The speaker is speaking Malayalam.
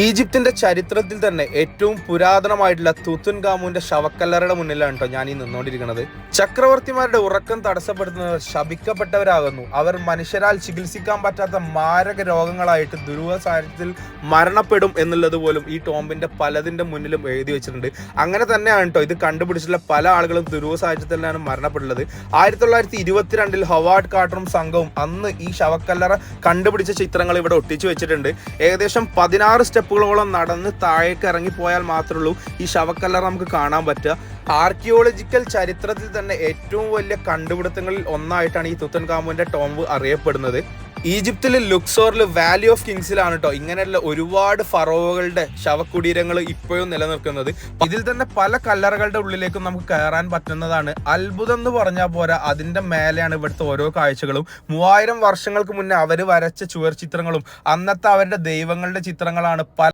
ഈജിപ്തിന്റെ ചരിത്രത്തിൽ തന്നെ ഏറ്റവും പുരാതനമായിട്ടുള്ള തുത്തുൻ ഗാമുവിന്റെ ശവക്കല്ലറയുടെ മുന്നിലാണ് കേട്ടോ ഞാൻ ഈ നിന്നുകൊണ്ടിരിക്കുന്നത് ചക്രവർത്തിമാരുടെ ഉറക്കം തടസ്സപ്പെടുത്തുന്നവർ ശപിക്കപ്പെട്ടവരാകുന്നു. അവർ മനുഷ്യരാൽ ചികിത്സിക്കാൻ പറ്റാത്ത മാരക രോഗങ്ങളായിട്ട് ദുരൂഹ സാഹചര്യത്തിൽ മരണപ്പെടും എന്നുള്ളത് പോലും ഈ ടോംബിന്റെ പലതിന്റെ മുന്നിലും എഴുതി വെച്ചിട്ടുണ്ട്. അങ്ങനെ തന്നെയാണ് കേട്ടോ ഇത് കണ്ടുപിടിച്ചിട്ടുള്ള പല ആളുകളും ദുരൂഹ സാഹചര്യത്തിലാണ് മരണപ്പെട്ടുള്ളത് ആയിരത്തി തൊള്ളായിരത്തി ഇരുപത്തിരണ്ടിൽ ഹൊവാർഡ് കാർട്ടറും സംഘവും അന്ന് ഈ ശവക്കല്ലറ കണ്ടുപിടിച്ച ചിത്രങ്ങൾ ഇവിടെ ഒട്ടിച്ചു വെച്ചിട്ടുണ്ട്. ഏകദേശം പതിനാറ് സ്റ്റെപ്പുകളോളം നടന്ന് താഴേക്ക് ഇറങ്ങിപ്പോയാൽ മാത്രമേ ഉള്ളൂ. ഈ ശവക്കല്ലറ നമുക്ക് കാണാൻ പറ്റുക. ആർക്കിയോളജിക്കൽ ചരിത്രത്തിൽ തന്നെ ഏറ്റവും വലിയ കണ്ടുപിടുത്തങ്ങളിൽ ഒന്നായിട്ടാണ് ഈ തുത്തൻ കാമുവിന്റെ ടോംബ് അറിയപ്പെടുന്നത്. ഈജിപ്തിലെ ലുക്സോറിൽ വാലി ഓഫ് കിങ്സിലാണ് കേട്ടോ ഇങ്ങനെയുള്ള ഒരുപാട് ഫറോവുകളുടെ ശവകുടീരങ്ങൾ ഇപ്പോഴും നിലനിൽക്കുന്നത്. ഇതിൽ തന്നെ പല കല്ലറകളുടെ ഉള്ളിലേക്കും നമുക്ക് കയറാൻ പറ്റുന്നതാണ്. അത്ഭുതം എന്ന് പറഞ്ഞാൽ പോരാ അതിന്റെ മേലെയാണ് ഇവിടുത്തെ ഓരോ കാഴ്ചകളും. മൂവായിരം വർഷങ്ങൾക്ക് മുന്നേ അവർ വരച്ച ചുവർ ചിത്രങ്ങളും അന്നത്തെ അവരുടെ ദൈവങ്ങളുടെ ചിത്രങ്ങളാണ് പല